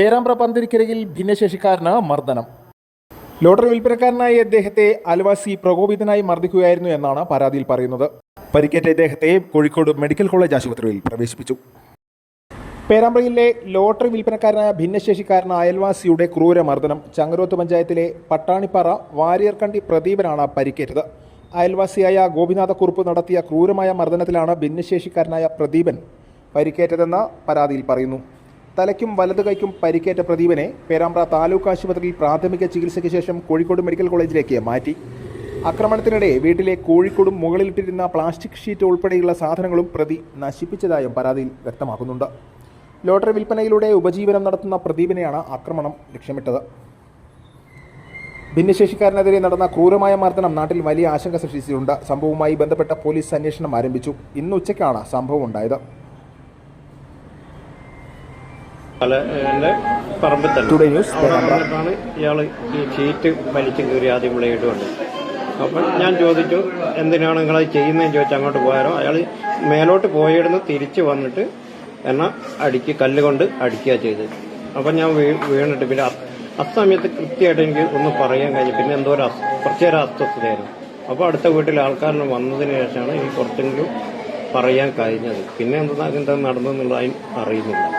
പേരാമ്പ്ര പന്തിരിക്കരയിൽ ഭിന്നശേഷിക്കാരന് മർദ്ദനം. ലോട്ടറി വിൽപ്പനക്കാരനായ അദ്ദേഹത്തെ അൽവാസി പ്രകോപിതനായി മർദ്ദിക്കുകയായിരുന്നു എന്നാണ് പരാതിയിൽ പറയുന്നത്. പരിക്കേറ്റ ഇദ്ദേഹത്തെ കോഴിക്കോട് മെഡിക്കൽ കോളേജ് ആശുപത്രിയിൽ പ്രവേശിപ്പിച്ചു. പേരാമ്പ്രയിലെ ലോട്ടറി വിൽപ്പനക്കാരനായ ഭിന്നശേഷിക്കാരനായ അയൽവാസിയുടെ ക്രൂരമർദ്ദനം ചങ്ങരോത്ത് പഞ്ചായത്തിലെ പട്ടാണിപ്പാറ വാരിയർക്കണ്ടി പ്രദീപനാണ് പരിക്കേറ്റത്. അയൽവാസിയായ ഗോപിനാഥക്കുറുപ്പ് നടത്തിയ ക്രൂരമായ മർദ്ദനത്തിലാണ് ഭിന്നശേഷിക്കാരനായ പ്രദീപൻ പരിക്കേറ്റതെന്ന് പരാതിയിൽ പറയുന്നു. തലയ്ക്കും വലതു കൈക്കും പരിക്കേറ്റ പ്രദീപനെ പേരാമ്പ്ര താലൂക്ക് ആശുപത്രിയിൽ പ്രാഥമിക ചികിത്സയ്ക്ക് ശേഷം കോഴിക്കോട് മെഡിക്കൽ കോളേജിലേക്ക് മാറ്റി. ആക്രമണത്തിനിടെ വീട്ടിലെ കോഴിക്കോടും മുകളിലിട്ടിരുന്ന പ്ലാസ്റ്റിക് ഷീറ്റ് ഉൾപ്പെടെയുള്ള സാധനങ്ങളും പ്രതി നശിപ്പിച്ചതായും പരാതിയിൽ വ്യക്തമാക്കുന്നുണ്ട്. ലോട്ടറി വിൽപ്പനയിലൂടെ ഉപജീവനം നടത്തുന്ന പ്രദീപിനെയാണ് ആക്രമണം ലക്ഷ്യമിട്ടത്. ഭിന്നശേഷിക്കാരനെതിരെ നടന്ന ക്രൂരമായ മർദ്ദനം നാട്ടിൽ വലിയ ആശങ്ക സൃഷ്ടിച്ചിട്ടുണ്ട്. സംഭവവുമായി ബന്ധപ്പെട്ട പോലീസ് അന്വേഷണം ആരംഭിച്ചു. ഇന്ന് ഉച്ചയ്ക്കാണ് സംഭവം ഉണ്ടായത് പല എന്റെ പറമ്പിൽ തന്നെ. ടുഡേ ന്യൂസ് അവിടെ പേരാമ്പ്ര വന്നിട്ടാണ് ഇയാൾ ഈ ഷീറ്റ് വലിച്ചു കീറി ആദ്യം വിളയിട്ടുണ്ട് അപ്പം ഞാൻ ചോദിച്ചു എന്തിനാണ് നിങ്ങളത് ചെയ്യുന്നതെന്ന് ചോദിച്ചു അങ്ങോട്ട് പോയാലോ. അയാൾ മേലോട്ട് പോയിടുന്ന് തിരിച്ചു വന്നിട്ട് എന്നെ അടിക്ക് കല്ലുകൊണ്ട് അടിക്കുക ചെയ്തത്. അപ്പം ഞാൻ വീ വീണിട്ട് പിന്നെ അസമയത്ത് കൃത്യമായിട്ട് എനിക്ക് ഒന്ന് പറയാൻ കഴിഞ്ഞു. പിന്നെ എന്തോ ഒരു കുറച്ച് നേരം അസ്വസ്ഥതയായിരുന്നു. അപ്പോൾ അടുത്ത വീട്ടിലെ ആൾക്കാരിന് വന്നതിന് ശേഷമാണ് എനിക്ക് കുറച്ചെങ്കിലും പറയാൻ കഴിഞ്ഞത്. പിന്നെ എന്താ എന്താ നടന്നതെന്നുള്ളത് അറിയുന്നില്ല.